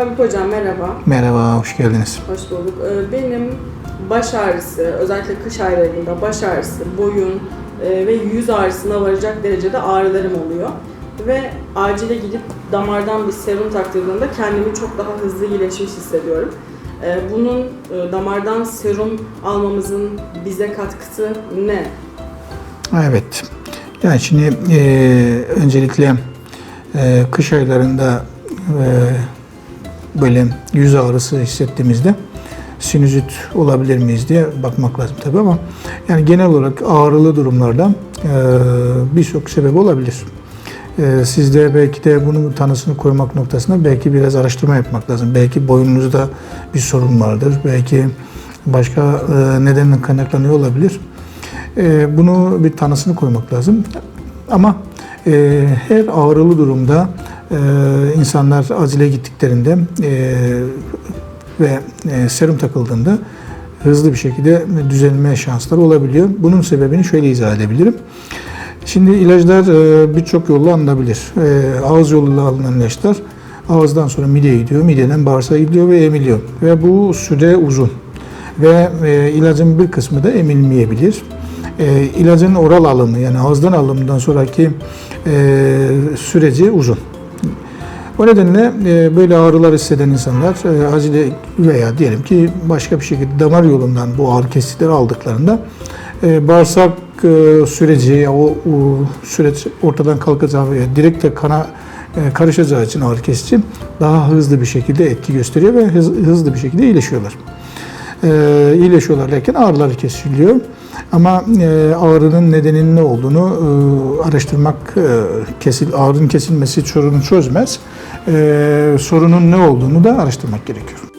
Habib Hocam merhaba. Merhaba, hoş geldiniz. Hoş bulduk. Ee, Benim baş ağrısı, özellikle kış aylarında baş ağrısı, boyun e, ve yüz ağrısına varacak derecede ağrılarım oluyor. Ve acile gidip damardan bir serum taktırdığımda kendimi çok daha hızlı iyileşmiş hissediyorum. Ee, Bunun e, damardan serum almamızın bize katkısı ne? Evet, yani şimdi e, öncelikle e, kış aylarında e, böyle yüz ağrısı hissettiğimizde sinüzit olabilir miyiz diye bakmak lazım tabii ama yani genel olarak ağrılı durumlarda e, birçok sebep olabilir. E, sizde belki de bunun tanısını koymak noktasında belki biraz araştırma yapmak lazım. Belki boynunuzda bir sorun vardır. Belki başka e, nedenle kaynaklanıyor olabilir. E, bunu bir tanısını koymak lazım. Ama e, her ağrılı durumda e, insanlar acile gittiklerinde e, ve e, serum takıldığında hızlı bir şekilde düzelme şansları olabiliyor. Bunun sebebini şöyle izah edebilirim. Şimdi ilaçlar e, birçok yolla alınabilir. E, ağız yoluyla alınan ilaçlar ağızdan sonra mideye gidiyor, mideden bağırsağa gidiyor ve emiliyor. Ve bu süre uzun. Ve e, ilacın bir kısmı da emilmeyebilir. İlacın oral alımı yani ağızdan alımından sonraki süreci uzun. O nedenle e, böyle ağrılar hisseden insanlar e, acile veya diyelim ki başka bir şekilde damar yolundan bu ağrı kesicileri aldıklarında e, bağırsak süreci, o, o süreç ortadan kalkacağı veya direkt de kana karışacağı için ağrı kesici daha hızlı bir şekilde etki gösteriyor ve hız- hızlı bir şekilde iyileşiyorlar. E, iyileşiyorlar derken ağrıları kesiliyor. Ama e, ağrının nedeninin ne olduğunu e, araştırmak, e, kesil, ağrının kesilmesi sorunu çözmez. E, sorunun ne olduğunu da araştırmak gerekiyor.